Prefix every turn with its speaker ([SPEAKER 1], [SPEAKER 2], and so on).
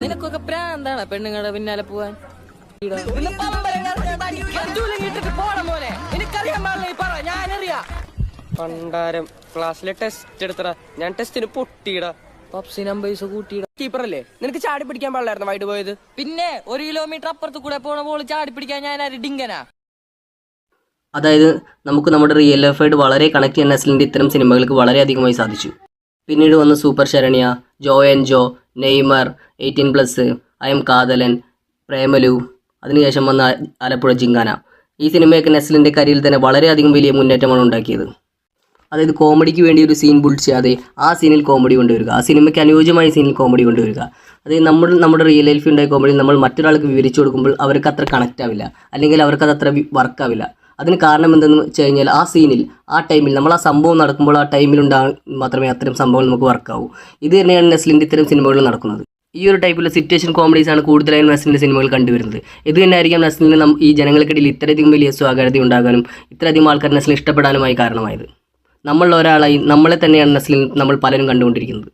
[SPEAKER 1] നിനക്കൊക്കെ പ്രാന്താണ് പെണ്ണുങ്ങളെ പിന്നാലെ പോവാൻ?
[SPEAKER 2] പണ്ടാരം ക്ലാസ്സിലെ ടെസ്റ്റ് എടുത്തടാ. ഞാൻ ടെസ്റ്റിന് പൊട്ടിയിടാ.
[SPEAKER 1] പപ്സി നമ്പേഴ്സ് കൂട്ടിയിട.
[SPEAKER 2] കീപ്പറല്ലേ നിനക്ക് ചാടി പിടിക്കാൻ പാടില്ലായിരുന്നു വൈഡ് പോയത്?
[SPEAKER 1] പിന്നെ ഒരു കിലോമീറ്റർ അപ്പുറത്ത് കൂടെ പോണ പോൾ ചാടി പിടിക്കാൻ ഞാൻ ഡിങ്കനാ?
[SPEAKER 3] അതായത് നമുക്ക് നമ്മുടെ റിയൽ ലൈഫായിട്ട് വളരെ കണക്ട് ചെയ്യാൻ നസ്ലിന്റെ ഇത്തരം സിനിമകൾക്ക് വളരെയധികമായി സാധിച്ചു. പിന്നീട് വന്ന super Saranya Jo and Jo Neymar eighteen plus I am Kaathalan Premalu. അതിനുശേഷം വന്ന ആലപ്പുഴ ജിങ്കാന. ഈ സിനിമയൊക്കെ നസ്ലിന്റെ കരിയിൽ തന്നെ വളരെയധികം വലിയ മുന്നേറ്റമാണ് ഉണ്ടാക്കിയത്. അതായത് കോമഡിക്ക് വേണ്ടി ഒരു സീൻ ബുൾഡ് ചെയ്യാതെ ആ സീനിൽ കോമഡി കൊണ്ടുവരിക ആ സിനിമയ്ക്ക് അനുയോജ്യമായ സീനിൽ കോമഡി കൊണ്ടുവരിക. അതായത് നമ്മൾ നമ്മുടെ റിയൽ ലൈഫിൽ ഉണ്ടായ കോമഡി നമ്മൾ മറ്റൊരാൾക്ക് വിവരിച്ചു കൊടുക്കുമ്പോൾ അവർക്ക് അത്ര കണക്റ്റ് ആവില്ല. അല്ലെങ്കിൽ അവർക്ക് അത് അത്ര വർക്ക് ആവില്ല. അതിന് കാരണം എന്തെന്ന് വെച്ച് കഴിഞ്ഞാൽ ആ സീനിൽ ആ ടൈമിൽ നമ്മൾ ആ സംഭവം നടക്കുമ്പോൾ ആ ടൈമിൽ ഉണ്ടാകും മാത്രമേ അത്തരം സംഭവങ്ങൾ നമുക്ക് വർക്കാവൂ ഇത് തന്നെയാണ് നെസ്ലിന്റെ ഇത്തരം സിനിമകളിൽ നടക്കുന്നത്. ഈ ഒരു ടൈപ്പിലുള്ള സിറ്റുവേഷൻ കോമഡീസ് ആണ് കൂടുതലായും നസ്ലിന്റെ സിനിമകൾ കണ്ടുവരുന്നത്. ഇത് തന്നെയായിരിക്കാം നസ്ലിന് ഈ ജനങ്ങൾക്കിടയിൽ ഇത്രയധികം വലിയ സ്വാഗതം ഉണ്ടാകാനും ഇത്രയധികം ആൾക്കാർ നസ്ലിനെ ഇഷ്ടപ്പെടാനുമായി കാരണമായത്. നമ്മളിൽ ഒരാളായി നമ്മളെ തന്നെയാണ് നസ്ലിൻ നമ്മൾ പലരും കണ്ടുകൊണ്ടിരിക്കുന്നത്.